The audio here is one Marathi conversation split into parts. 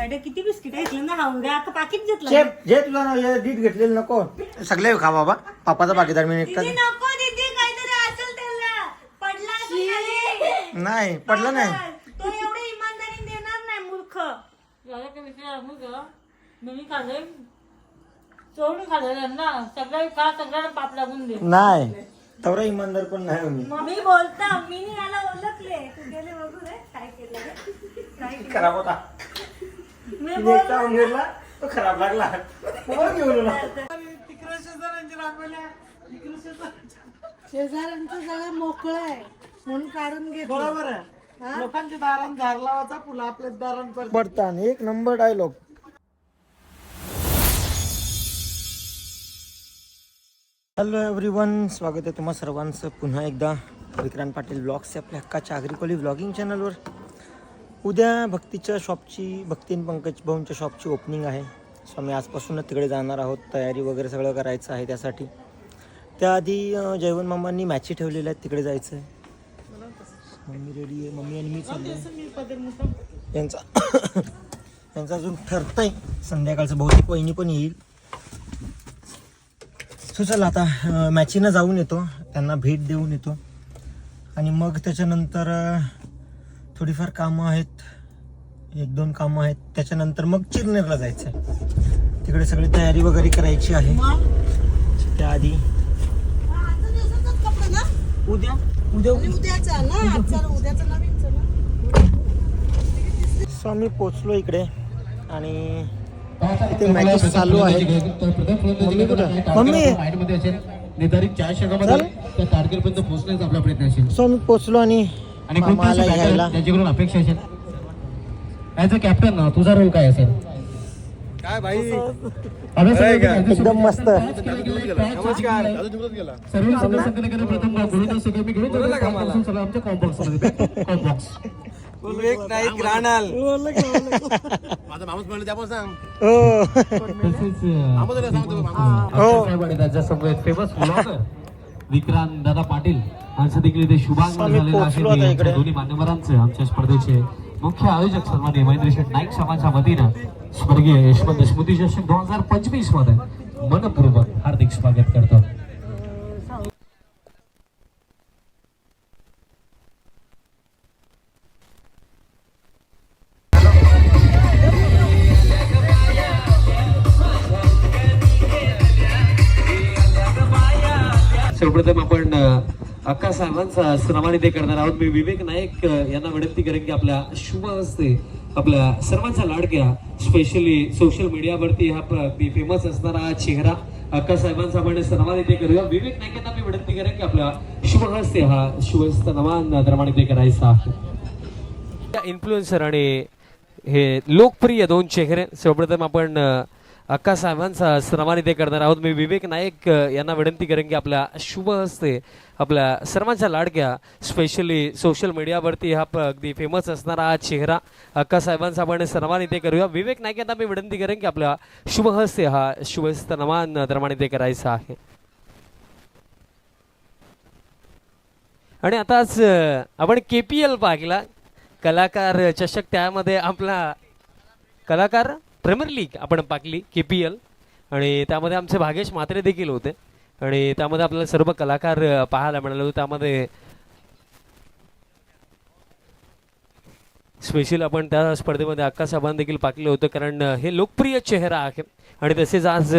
मॅडम किती बिस्किट घेतलं ना हावऱ्या आता पाकिट घेतलं शेफ जे तुला ना हे डीट घेतलेलं नको. सगळे खा बाबा. पापाचा बाकीदार मी दीदी नको दीदी काहीतरी असेल त्याला. पडला असेल खाली. नाही पडलं नाही. तो एवढे इमानदारी देणार नाही मूर्ख. का मी खाल्ले. चोरून खाल्लेलं ना सगळ्या खा सगळ्यांना पाप लागून दे. नाही. तेवढा इमानदार पण नाही हो मी मी बोलता मी नी याला ओळखले. तू गेले बघू रे काय केलं रे. काय केलं खराब होता. एकटा तो खराब लागला. मग घेऊन आला. शेजाऱ्यांचं सगळं मोकळं आहे. म्हणून काढून घेतो बरोबर आहे. लोकांच्या झाड लावायचा पुन्हा आपल्या दारांपर्यंत पडतान. एक नंबर डायलॉग हॅलो एव्हरीवन स्वागत आहे तुम्हा सर्वांचं. पुन्हा एकदा विक्रांत पाटील ब्लॉग्स आपल्या हक्काच्या अग्रिकोली ब्लॉगिंग चॅनलवर उद्या भक्तीच्या शॉपची भक्तीन पंकज भाऊंच्या शॉपची ओपनिंग आहे. सो आम्ही आजपासूनच तिकडे जाणार आहोत. तयारी वगैरे सगळं करायचं आहे त्यासाठी. त्याआधी जयवन मामांनी मॅची ठेवलेल्या आहेत तिकडे जायचं आहे. मम्मी रेडी आहे. मम्मी आणि मी चाललो यांचा यांचा अजून ठरतंय. संध्याकाळचं बहुतेक वहिनी पण येईल. सो चला आता मॅचीनं जाऊन येतो. त्यांना भेट देऊन येतो. आणि मग त्याच्यानंतर थोडीफार कामं आहेत. एक दोन कामं आहेत. त्याच्यानंतर मग चिरनेरला जायचं आहे तिकडे सगळी तयारी वगैरे करायची आहे. त्याआधी उद्या? उद्या आणि उद्याचा ना? आजचा उद्याचा नवीनचा ना? सो आम्ही पोचलो इकडे. आणि इथे मॅचेस चालू आहेत. मम्मी कुठं? मम्मी! निर्धारित चार षटकामध्ये चल. त्या टार्गेटपर्यंत पोहोचण्याचा आपला प्रयत्न असेल. सो आम्ही पोचलो आणि आणि घ्यायला त्यांच्याकडून अपेक्षा असेल? ऍज अ कॅप्टन तुझा रोल काय असेल काय? एकदम मस्त. सर्व सदस्यांकडे प्रथम मी घेऊन सगळं आमच्या कॉम्बॉक्समध्ये कॉम्बॉक्स हो. हो फेमस विक्रांत दादा पाटील यांचं देखील इथे शुभागमन आम्ही झालेलं आहे. दोन्ही मान्यवरांचे आमच्या स्पर्धेचे मुख्य आयोजक सन्मान्य महेंद्र शेठ नाईक समाजच्या वतीनं स्वर्गीय यशवंत स्मृती चषक दोन हजार पंचवीसमध्ये मनपूर्वक हार्दिक स्वागत करतो सर्वांचा साहेबांचा सन्मान इथे करणार आहोत. मी विवेक नाईक यांना विनंती करेन की आपल्या शुभ हस्ते आपल्या सर्वांचा लाडक्या स्पेशली सोशल मीडियावरती हा फेमस असणारा चेहरा अक्का साहेबांचा आपण सन्मान इथे करूया. विवेक नाईक यांना मी विनंती करेन की आपल्या शुभ हस्ते हा शुभ सन्मान निर्माण इथे करायचा इन्फ्लुएन्सर आणि हे लोकप्रिय दोन चेहरे सर्वप्रथम आपण अक्का साहेबांचा सन्मान इथे करणार आहोत. मी विवेक नाईक यांना विनंती करेन की आपल्या शुभ हस्ते आपल्या सर्वांच्या लाडक्या स्पेशली सोशल मीडियावरती हा अगदी फेमस असणारा हा चेहरा अक्का साहेबांचा आपण सन्मान इथे करूया. विवेक नाईक यांना मी विनंती करेन की आपल्या शुभ हस्ते हा शुभ सन्मान निर्माण इथे करायचा आहे. आणि आताच आपण के पी एल पाहिला. कलाकार चषक त्यामध्ये आपला कलाकार प्रीमियर लीग आपण पाकली के पी एल आणि त्यामध्ये आमचे भागेश म्हात्रे देखील होते. आणि त्यामध्ये आपल्याला सर्व कलाकार पाहायला मिळाले होते. त्यामध्ये स्पेशल आपण त्या स्पर्धेमध्ये अक्का साबान देखील पाकले होते कारण हे लोकप्रिय चेहरा आहे. आणि तसेच आज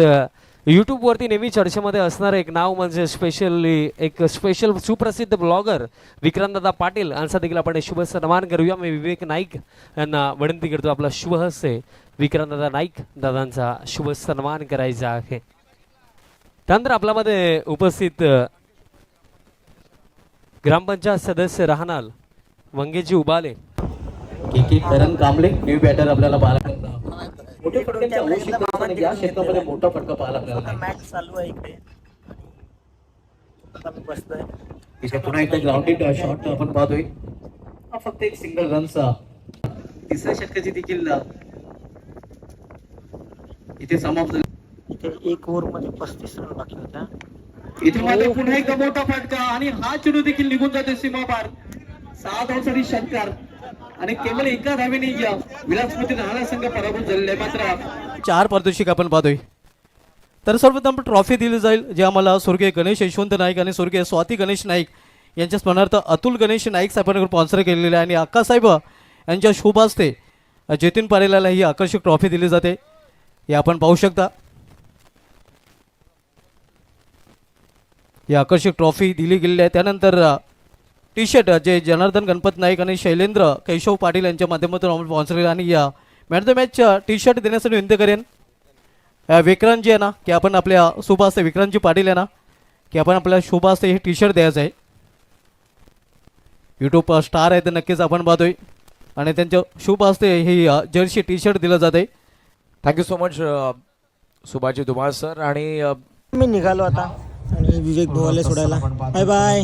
यूट्यूबवरती नेहमी चर्चेमध्ये असणारं एक नाव म्हणजे स्पेशली एक स्पेशल सुप्रसिद्ध ब्लॉगर विक्रांतदादा पाटील. यांचा देखील आपण शुभ सन्मान करूया. मी विवेक नाईक यांना विनंती करतो आपला शुभ हस्ते विक्रांतदादा नाईक दादांचा शुभ सन्मान करायचा आहे. त्यानंतर आपल्यामध्ये उपस्थित ग्रामपंचायत सदस्य राहणार मंगेजी उबाले. करण कांबळे न्यू बॅटर आपल्याला पाहायला मिळतात. मोठ्या फटक्यांच्या आवश्यकतेने या क्षेत्रामध्ये मोठा फटका पाहायला मिळाला आता आहे. मॅच चालू आहे इकडे. आता मी बसतोय. इथे पुन्हा एकदा ग्राउंडेड शॉट आपण पाहतोय. हा फक्त एक सिंगल रनचा तिसऱ्या षटकाची देखील इथे समाप्त. इथे एक ओव्हरमध्ये पस्तीस रन बाकी होत्या इथे मात्र पुन्हा एकदा मोठा फटका आणि हा चेंडू देखील निघून जाते सीमापार. सहा धावसाठी षटकार. आणि केवळ एका धावेने या विलासपती नाणा संघ पराभूत झालेला आहे. मात्र चार पारितोषिक आपण पाहतोय. तर सर्वप्रथम ट्रॉफी दिली जाईल जे आम्हाला स्वर्गीय गणेश यशवंत नाईक आणि स्वर्गीय स्वाती गणेश नाईक यांच्या स्मरणार्थ अतुल गणेश नाईक साहेबांकडून स्पॉन्सर केलेले आहे. आणि अक्कासाहेब यांच्या शुभ हस्ते जतीन पारेलाला ही आकर्षक ट्रॉफी दिली जाते. हे आपण पाहू शकता. ही आकर्षक ट्रॉफी दिली गेलेली आहे. त्यानंतर टी शर्ट जे जनार्दन गणपत नाईक आणि शैलेंद्र केशव पाटील यांच्या माध्यमातून आम्हाला स्पॉन्सर केलं आणि या man the match T shirt देण्यासाठी विनंती करेन. विक्रांत जी आहे ना की आपण आपल्या शुभ हस्ते विक्रांतजी पाटील आहे ना की आपण आपल्या शुभ असते हे टी शर्ट द्यायचं आहे. यूट्यूब स्टार आहे तर नक्कीच आपण पाहतोय. आणि त्यांच्या शुभ असते ही जर्सी टी शर्ट दिलं जाते thank you so much Subhashji Dhumal sir आणि मी निघालो आता. आणि विवेक भावाला सोडायला. बाय बाय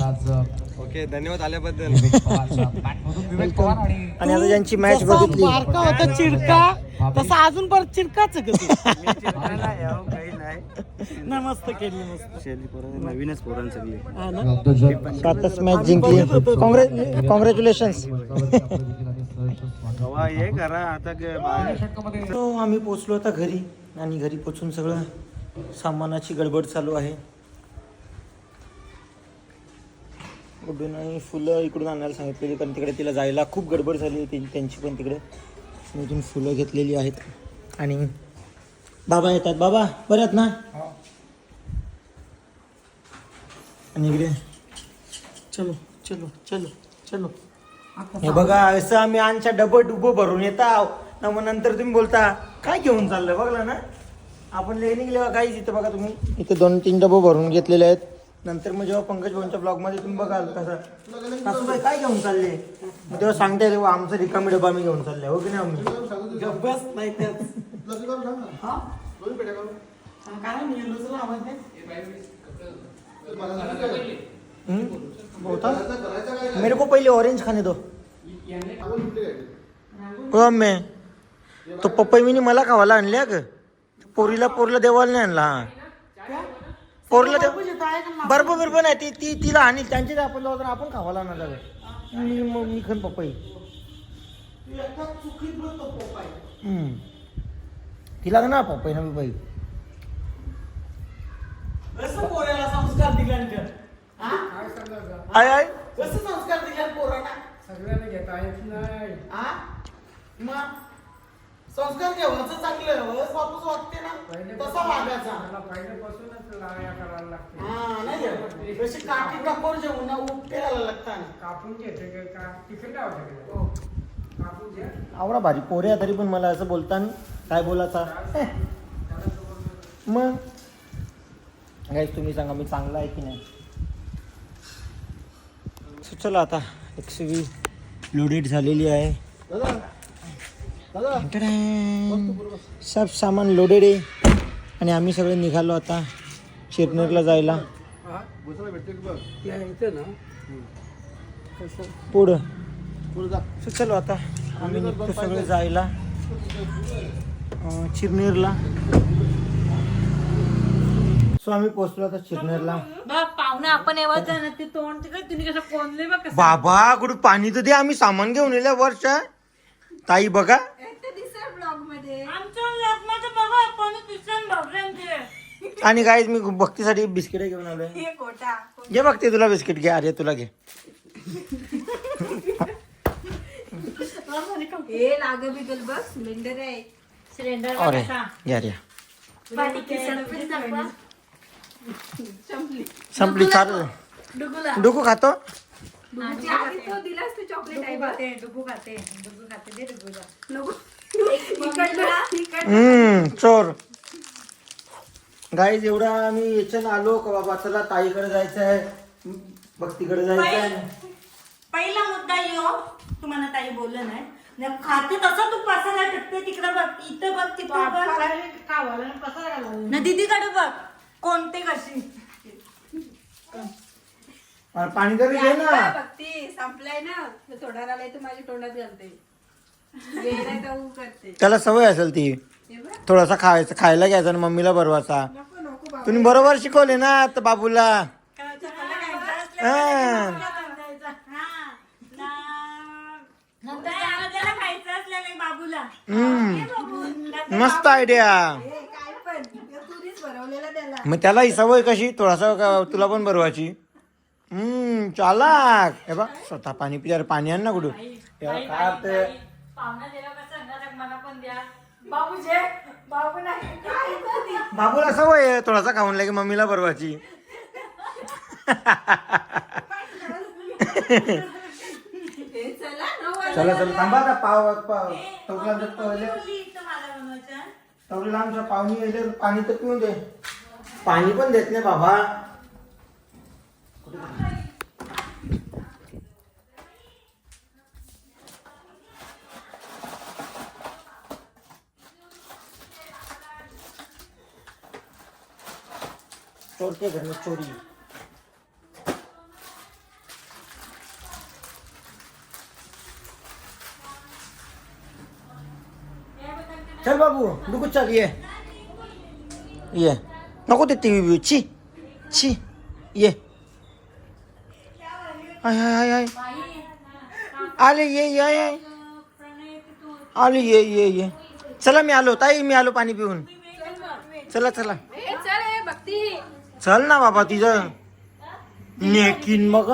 ओके धन्यवाद आल्याबद्दल. आणि आता ज्यांची मॅच जसा बघितली. बारका होता चिडका तसा अजून परत चिडकाच आहे का तू? नाही. मस्त केली मस्त. नवीनच पोरण सगळी हा ना? आताच मॅच जिंकली काँग्रेस कॉंग्रॅच्युलेशन्स हवा हे करा आता काय बाहेर. तो आम्ही पोचलो आता घरी आणि घरी पोचून सगळं सामानाची गडबड चालू आहे. कुठून आणि फुलं इकडून आणायला सांगितलेली कारण तिकडे तिला जायला खूप गडबड झाली होती त्यांची पण तिकडे. मी इथून फुलं घेतलेली आहेत. आणि बाबा येतात. बाबा बरं आहेत ना आणि इकडे. चलो चलो चलो चलो. हे बघा असं आम्ही आमच्या डबं डुबं भरून येता ना मग नंतर तुम्ही बोलता काय घेऊन चाललंय? बघला ना. आपण लय निघले काहीच इथं बघा तुम्ही. इथे दोन तीन डबं भरून घेतलेले आहेत. नंतर मग जेव्हा पंकज भाऊंच्या ब्लॉगमध्ये तुम्ही बघाल कसं सासूबाई काय घेऊन चालले? मग तेव्हा सांगता "वा, आमचा रिकामी डबा मी घेऊन चालले हो की नाही आम्ही नाही त्याच. हा? काय आवाज नाही मेरे को पहिले ऑरेंज खाने दो। हो मैं तो पप्पा मी मला खावायला आणल्या ग? पोरीला पोरीला देवाला नाही आणला हा. पोरीला देव बर्फ बिर्फ नाही ती ती तिला आणि त्यांचे आपण तर आपण खावायला आणला ग मी मग मी खान पप्पाई हम्म. तिला ना पप्पाई ना बाई कसं संस्कार कर हा? आय आय कसं संस्कार दिल्यान पोराला? सगळ्यांना घेता येत नाही. हा? मग संस्कार घेवायचं चांगलं आहे. हो. बापूच वागते ना. तसा वागायचा. हा नाही. जशी काठी कापूर जेवून ना उपटे घालायला लागतात आवडा भारी पोऱ्या तरी पण मला असं बोलताना काय बोलायचा. मग? गाईस तुम्ही सांगा मी चांगला आहे की नाही? So, चला आता एक्स व्ही लोडेड झालेली आहे. टडॅन. सब सामान लोडेड आहे. आणि आम्ही सगळे निघालो आता चिरनेरला जायला. पुढं. चलो आता. आम्ही निघतो सगळे जायला. चिरनेरला सो आम्ही पोहोचलो आता चिरनेरला पाहुणे आपण बाबा कुठं पाणी तर दे आम्ही सामान घेऊन येल्या वर्ष. ताई बघा. आणि काय मी भक्तीसाठी बिस्किट घेऊन आलोय. घे भक्ती तुला बिस्किट घे. अरे तुला घे. हे लाग बिगल बघ सिलेंडर आहे. सिलेंडर अरे घ्या रे पाणी किसन पण दाखवा. संपली. चार डुकू खातो? तो दिलास तू चॉकलेट आहे. डुबू खाते डुबू खाते. दे हम्म चोर. गाईज एवढा आम्ही याच्यानं आलो का बाबा? चला ताईकडे जायचं आहे. भक्तीकडे जायचं आहे. पहिला मुद्दा यो तुम्हाला ताई बोललं नाही. न खाते तसं तू पसारा टाकते तिकडं बघ इथं बघ तिथं बघ. ना दीदीकडे बघ कोणते कशी? अरे पाणी तरी घे ना. भक्ती संपलाय ना. थोडा राहिलाय तर माझ्या तोंडात घालते गेलाय तर ऊ करते त्याला सवय असेल ती. थोडासा खायचं खायला घ्यायचा आणि मम्मीला बरवाचा तुम्ही बरोबर शिकवले ना आता बाबूला. हा. मस्त आयडिया काय पण. तुरीच भरवलेला त्याला. मग त्याला ही सवय कशी? थोडासा तुला पण बरवायची हम्म चालाक. हे बघ स्वतः पाणी पिणार पाणी आण ना कुठून पाहुणा दिला मला पण द्या. बाबू नाही काय? बाबूला सवय आहे थोडासा खाऊन लागे मम्मीला बरवायची चला चला थांबा आता पाव पाव तवला पहिले. तवला आमच्या पाहुणी येते पाणी तर पिऊन दे. पाणी पण देत नाही बाबा. चोर के घर में चोरी चल बाबू डुकू चल ये ये नको ते टीव्ही ची ची ये हाय हाय हाय हाय आले ये ये ये आले ये ये ये चला मी आलो ताई मी आलो पाणी पिऊन चला चला चल ना बाबा तिचं नेकीन मग.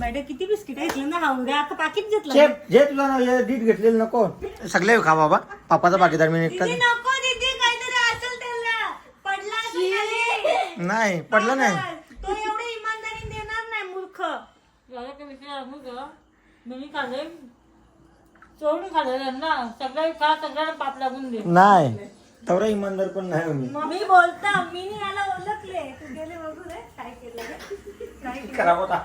मॅडम किती बिस्किट घेतलं ना? हावड्या आता पाकिट घेतलं जे जे तुला ना हे डीट घेतलेलं नको. सगळे खा बाबा. पापाचा बाकीदार मी निघतात नको दीदी काहीतरी असेल त्याला. पडला असेल खाली. नाही पडलं नाही. तो एवढे इमानदारी देणार नाही मूर्ख. झालं का विषय सांगू का मी चोरून खाल्लेलं ना. सगळं खा सगळ्यांना पाप लागून दे. नाही. तेवढा इमानदार पण नाही हो मी मी बोलता मी नी याला ओळखले. तू गेले बघू रे काय केलं? रे? काय केलं? खराब होता.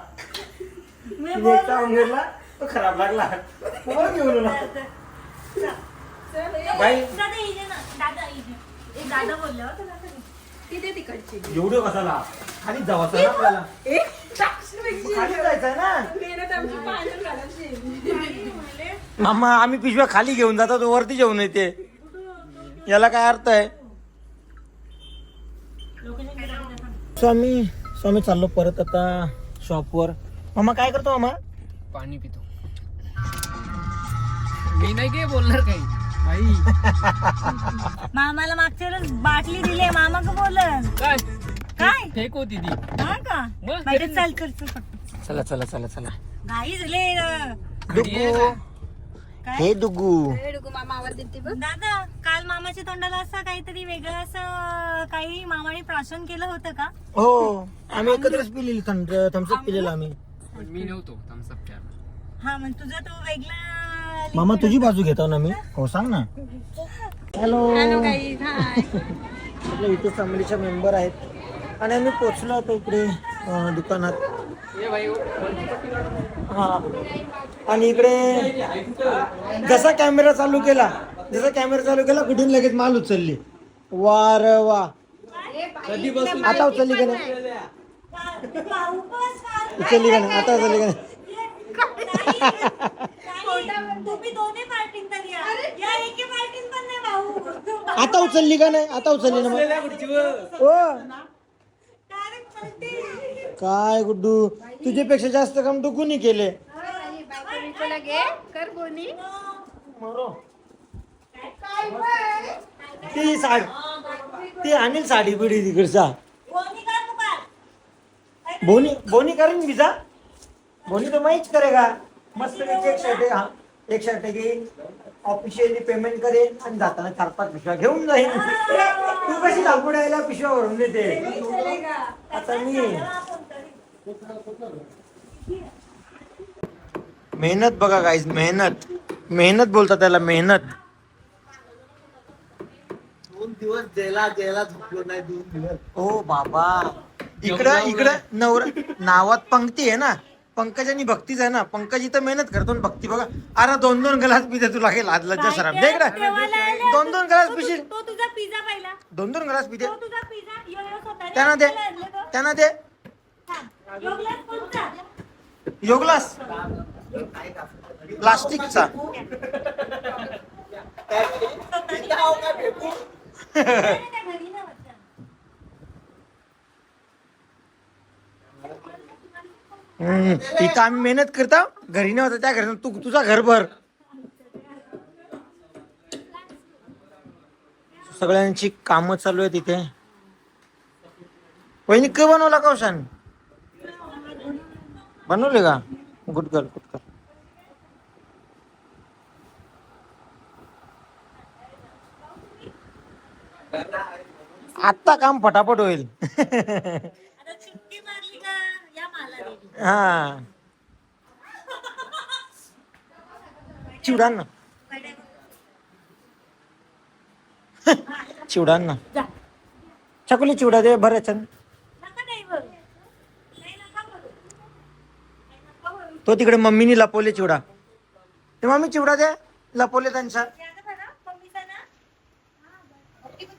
मी तिने बोल एकटा होऊन घेतला तो खराब लागला. बरं घेऊन आला. बाई. दादा इथे ना. दादा इथे. ए, दादा बोलले हो कधी? एवढं कसाला खाली जावाचं ना आपल्याला. खाली जायचंय ना. मामा आम्ही पिशव्या खाली घेऊन जातो तो वरती जेवून येते. याला काय अर्थ आहे? स्वामी स्वामी चाललो परत आता शॉपवर मामा काय करतो मामा? पाणी पितो. मी नाही काय बोलणार काही. भाई मामाला मागच्या वेळेस बाटली दिली मामा का बोलन काय? काय? फेक होती ती. हा का? चाल कर चल पटकन. चला चला चला चला. घाई झाले? हे डुगू दादा काल मामाच्या तोंडाला असं काहीतरी वेगळं असं काही मामाने प्राशन केलं होतं का? हो आम्ही एकत्रच पिलेली थम्सअप पिलेला आम्ही. मी नव्हतो थम्सअप हा मग तुझा तो वेगळा मामा तुझी बाजू घेतो ना मी. हो सांग ना. हॅलो आपल्या इथे फॅमिलीचे मेंबर आहेत. आणि आम्ही पोचलो होतो इकडे दुकानात. हा. आणि इकडे जसा कॅमेरा चालू केला जसा कॅमेरा चालू केला कुठून लगेच माल उचलली? वा. रे वा आता उचलली का नाही? उचलली का नाही? आता उचलली का नाही? आता उचलली का नाही? आता उचलली ना मग. ओ पलटी. काय गुड्डू? तुझ्यापेक्षा जास्त काम डुकूनी केले? मरो. ती साडी ती आणील साडी बिडी तिकडचा बोनी बोनी करेन विजा बोनी तो मैच करेगा. मस्त पैकी एक शर्ट हा. एक शर्ट घेईन ऑफिशियली पेमेंट करेन आणि जाताना चार पाच पिशव्या घेऊन जाईन. तू कशी धावपड यायला पिशव्या भरून देते? आता मी मेहनत बघा गाईज मेहनत. मेहनत बोलतात त्याला मेहनत. दोन दिवस जेला जेला झोपलो नाही दोन दिवस. ओ बाबा. इकडं इकडं नवर नावात पंक्ती आहे ना. पंकज आणि भक्तीच आहे ना. पंकज इथं मेहनत करतो भक्ती बघा. अरे दोन दोन ग्लास पिते तुला काही लाज लज्जा सराब दे इकडं. दोन दोन ग्लास पिशील. तुझा- तो तुझा पिझ्झा पहिला. दोन दोन ग्लास पिते तो तुझा पिझ्झा यो यो स्वतःने त्यांना दे. आपल्याला आणलं तो. त्यांना दे. थांब. यो glass कोणता? यो ग्लास प्लास्टिकचा. तिथं हम्म, आम्ही मेहनत करता घरी नव्हता त्या घरी तू तुझा घर भर. सगळ्यांची कामं चालू आहे तिथे वहिनी क बनवला कौशान? बनवले का? गुड गुटकर आत्ता काम फटाफट होईल. हा. चिवडान चिवडान चकुली चिवडा दे बरं छान तो तिकडे मम्मीनी लपवले चिवडा. ते मम्मी चिवडा दे लपवले त्यांच्या यानं बघा, मम्मीचा ना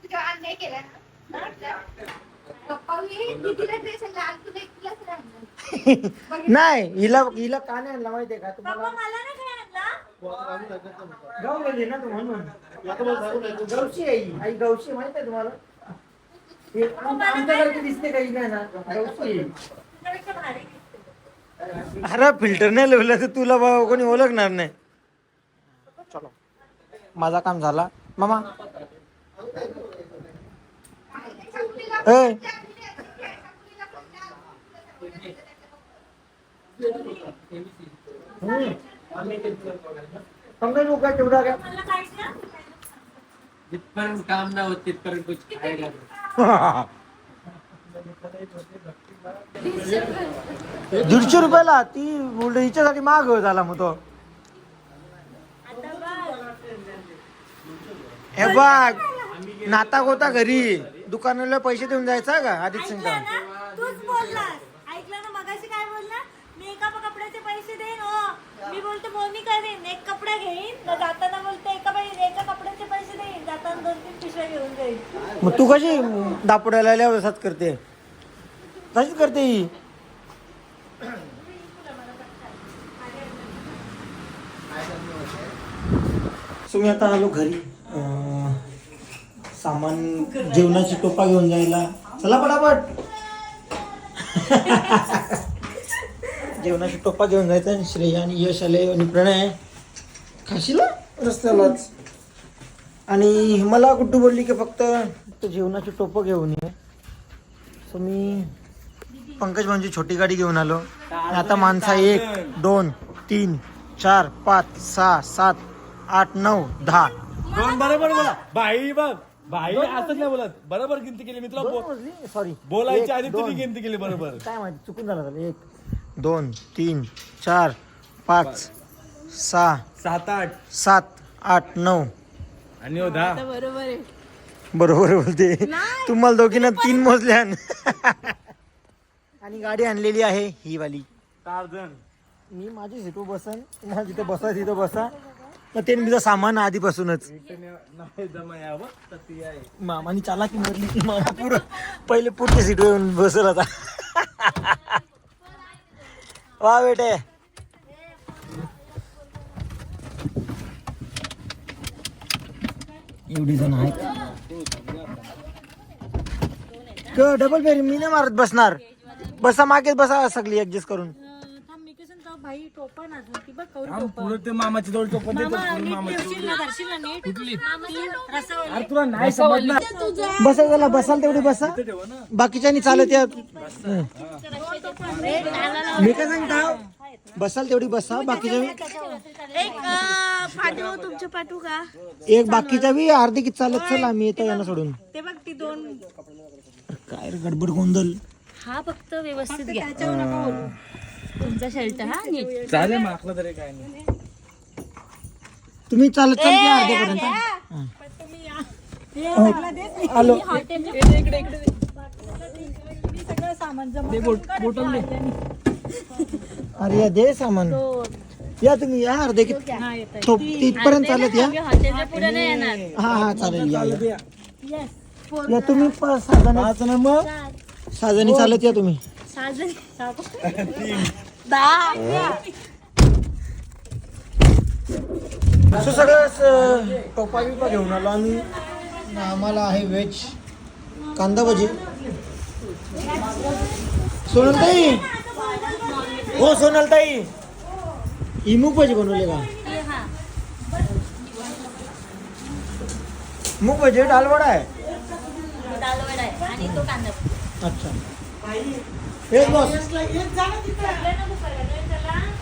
तुझ्या अन्याय केला ना पप्पा मी दीदीला ड्रेस लाल तुला एकटीलाच राहणार नाही हिला हिला का नाही आणला माहितीये का? तुम्हाला मला नाही काय आणला? गाव गेली ना तू म्हणून. गौशी आहे ही. आई गौशी माहीत आहे तुम्हाला? हे आमच्यासारखी दिसते काही नाही ना. अरे फिल्टर नाही लावलं तर तुला बाबा कोणी ओळखणार नाही. चलो. माझा काम झाला. मामा. ए पंकज काय जिथपर्यंत काम होत तिथपर्यंत कुछ खायला दीडशे रुपयाला ती उलट हिच्यासाठी माग झाला मग तो. हे बघ नाता गोता घरी. दुकानाला पैसे देऊन जायचा का? आधीच ऐकलं ना? तूच बोललास. ऐकलं ना? मगाशी काय बोलला मी एका कपड्याचे पैसे देईन हो. मी बोलते बोलणी करेन. एक कपडा घेईन. न जाताना बोलते एका बाई एका कपड्याचे पैसे देईन. जाताना दोन तीन पिशव्या घेऊन जाईन. मग तू कशी दापोड्याला आल्यावर तसाच करते? तशीच करते ही? सो मी आता आलो घरी. अं, सामान जेवणाची टोपा घेऊन जायला. चला पटापट. जेवणाची टोपा घेऊन जायचं आणि श्रेया आणि यश आले आणि प्रणय. खाशीला? रस्त्यालाच. आणि मला कुठं बोलली की फक्त तो जेवणाची टोपं घेऊन ये. सो मी पंकज भाऊंची छोटी गाडी घेऊन आलो. आणि आता माणसा एक दोन तीन चार पाच सहा सात आठ नऊ दहा. दोन बरोबर बोला. बाई बघ. बाई असं नाही बोलत. बरोबर गिनती केली मित्र सॉरी बोलायच्या आधी तुम्ही गिनती केली बरोबर. काय माहिती चुकून झालं झालं. एक. दोन तीन चार पाच सहा सात आठ. सात आठ नऊ. आणि हो दहा. बरोबर आहे. बरोबर बोलते. तुम्हाला दोघींना तीन मोजल्या आणि गाडी आणलेली आहे ही वाली. चार जण. मी माझी सीटवर बसन तुम्हाला जिथे बसा तिथं बसा. मग ते मी सामान आधीपासूनच. नाही जमा मामानी चालाकी मारली. मामा पुरं पहिले पुढच्या सीटवर येऊन बसल आता वा बेटे. एवढी जण आहेत. डबल फेरी मी नाही मारत बसणार. बसा मागेच बसा सगळी ऍडजस्ट करून. भाई टोपण अजून ती बघ कवरी टोपण पुढे ते मामाची जवळ तो पण मामा नीट ठेवशील ना धरशील ना नीट रसवली. तुला नाही समजणार बसा झाला बसाल तेवढी बसा. बाकीच्यानी चालत या. मी काय सांगता? बसाल तेवढी बसा बाकीच्या एक पाठवू तुमच्या पाठवू का? एक बाकीच्या बी अर्धी किती चालत चल आम्ही येतो यांना सोडून. ते बघ ती दोन. काय रे गडबड गोंधळ. हा फक्त व्यवस्थित घ्या. तुमचा शर्ट हा नीट. चालेल मागलं तरी काय नाही. तुम्ही चालत चालत हो, आलो सगळं सामान जमा अरे या दे सामान. या तुम्ही या अर्धे तिथपर्यंत चालत या. हॉटेलच्या पुढे नाही येणार. हा हा चालेल या या. या. तुम्ही जण मग सहा जणी चालत या तुम्ही. असं सगळं टोपा बिपा घेऊन आलो आम्ही. आम्हाला आहे व्हेज कांदा भजी. सोनल ताई हो सोनल ताई इमू भजी बनवले का? हे हा मूग भजी डालवडा आहे आणि तो कांदा अच्छा. हे बॉस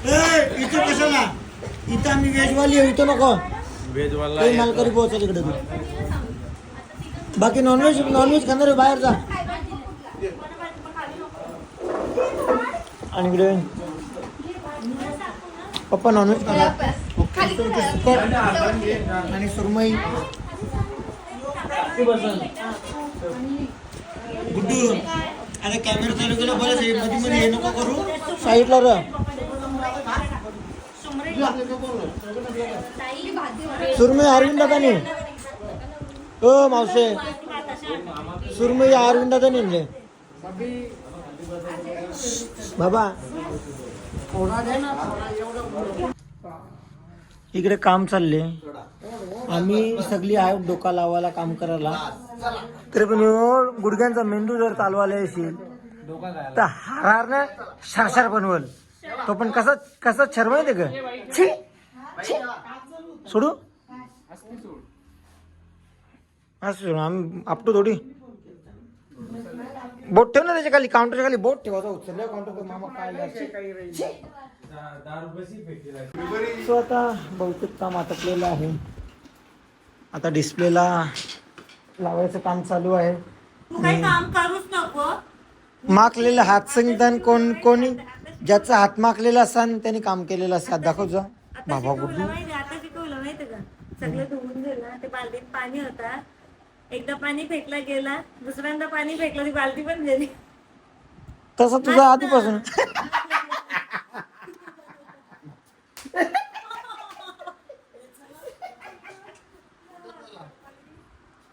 ए, इथं कशाला इथं आम्ही व्हेजवाली आहे इथं नको. वेजवाला ते मालकरी पोहोचल इकडे तू बाकी नॉनव्हेज नॉनव्हेज खाणार आहे बाहेर जा. आणि इकडे. पप्पा नॉनव्हेज खाणार. आणि सुरमई. गुड्डू. अरे कॅमेरा चालू केला बरं मध्ये मध्ये हे नको करू. साईडला र सुरमई अरविंद दादाने ओ मावसे सुरमई अरविंद दादाने आणले बाबा. इकडे काम चालले. आम्ही सगळी आहे डोका लावायला काम करायला. तरी पण गुडघ्यांचा मेंदू जर चालवायला येशील तर हार ना शारशार बनवल तो पण कसा कसा शर्मा येते का छी छी. सोडू? असं आम्ही आपटू थोडी. बोट ठेव ना त्याच्याखाली काउंटरच्या खाली बोट ठेवायचा उचलल्या काउंटर मामा काय सो आता बहुतेक काम आटपलेलं आहे. आता डिस्प्लेला लावायचं काम चालू आहे. माकलेलं हात संगीतान कोण कोणी ज्याचा हात माकलेला असन त्याने काम केलेलं असतात दाखव जा बाबा गुड्डू. पाणी होता. एकदा पाणी फेकला गेला दुसऱ्यांदा पाणी फेकलं ती बालदी पण गेली. तसं तुझा आधीपासून.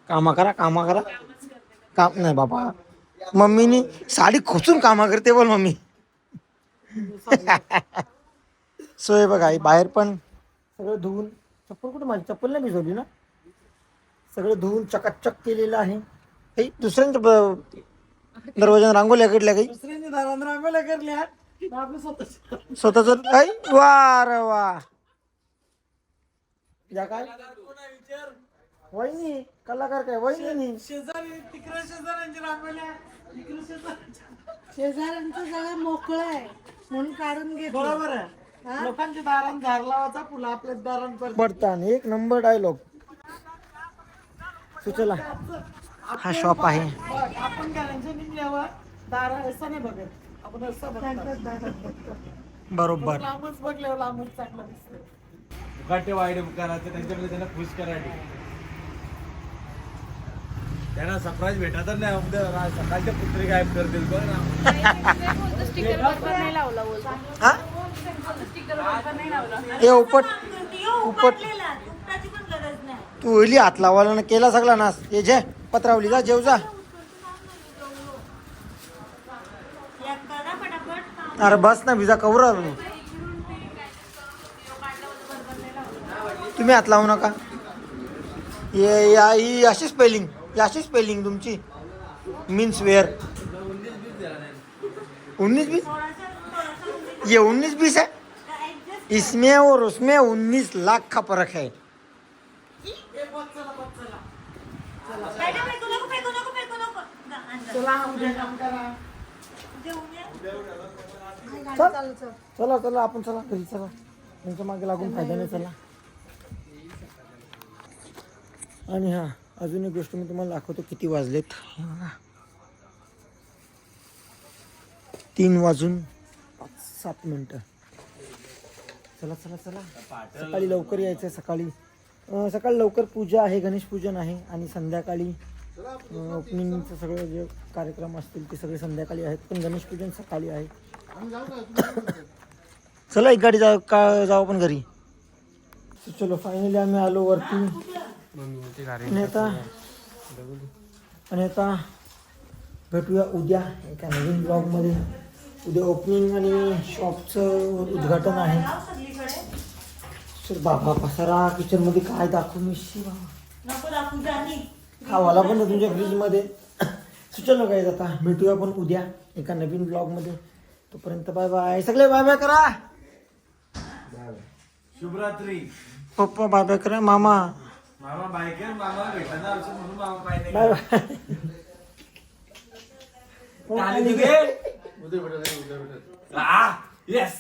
कामा करा कामा करा. काम नाही बाबा. मम्मीनी साडी खोचून कामा करते बोल मम्मी. सो हे बघा बाहेर पण. सगळं धुवून. चप्पल कुठं माझी? चप्पल नाही भिजवली ना? सगळं धुवून चकाचक केलेलं आहे. हे दुसऱ्यांच्या दरवाजाने रांगोल्या काढल्या काही? दुसऱ्यांनी दारांना रांगोळ्या करल्या स्वतःच वा रे वा. या काय? वहिनी कलाकार काय? वहिनी शेजारी तिकडे शेजाऱ्यांची रांगोळ्या इकडे शेजाऱ्यांच्या शेजाऱ्यांचं. सगळं मोकळं आहे. म्हणून काढून घे बरोबर आहे. लोकांच्या दारात झाड लावायचा फुलं आपल्या दारांपर्यंत पडतान. एक नंबर डायलॉग सुचला. हा शॉप आहे. आपण घरांच्या निघल्यावर दारा असं नाही बघत. आपण बरोबर. लांबच बघल्यावर लांबच चांगलं दिसतं. मुकाटे वाईट करायचं त्यांच्याकडे त्यांना खुश करायचे त्यांना सरप्राईज भेटत नाही उद्या रा- सकाळच्या पुत्री गायब करतील बघ ना हा? हे उपट उपट. उपटलेला पण गरज नाही. तू ओली हात लावायला ना केला सगळा नास. ये जे पत्रावली जा जेव जा या करा फटाफट काम. अरे बस ना विजा कवर तुम्ही हात लावू नका. ये या ही अशी स्पेलिंग अशी स्पेलिंग तुमची. मीन्स वेअर उन्नीस बीस ये उन्नीस बीस है? इसमें और उसमें उन्नीस लाख का फरक है। चला चल. चला चला. आपण चला घरी चला. त्यांच्या मागे लागून फायदा नाही चला. आणि हा अजून एक गोष्ट मी तुम्हाला दाखवतो किती वाजलेत. तीन वाजून पाच सात मिनटं. चला चला चला. सकाळी लवकर यायचं सकाळी. अं, सकाळी लवकर पूजा आहे गणेश पूजन आहे आणि संध्याकाळी ओपनिंगचं सगळं जे कार्यक्रम असतील ते सगळे संध्याकाळी आहेत. पण गणेश पूजन सकाळी आहे. चला एक गाडी जाऊ का जाऊ आपण घरी? चलो फायनली आम्ही आलो वरती. आणि आता आणि आता भेटूया उद्या एका नवीन ब्लॉगमध्ये उद्या ओपनिंग आणि शॉपचं उद्घाटन आहे. सर बाबा पसारा किचनमध्ये काय दाखवू मी? बाबा खावाला पण तुमच्या फ्रीजमध्ये सुचलो काय आता भेटूया पण उद्या एका नवीन ब्लॉगमध्ये तोपर्यंत बाय बाय. सगळे बाय बाय करा. शुभरात्री. पप्पा बाय बाय करा मामा. मामा बायकर मामा भेटणार असं म्हणून मामा बाय बाय येस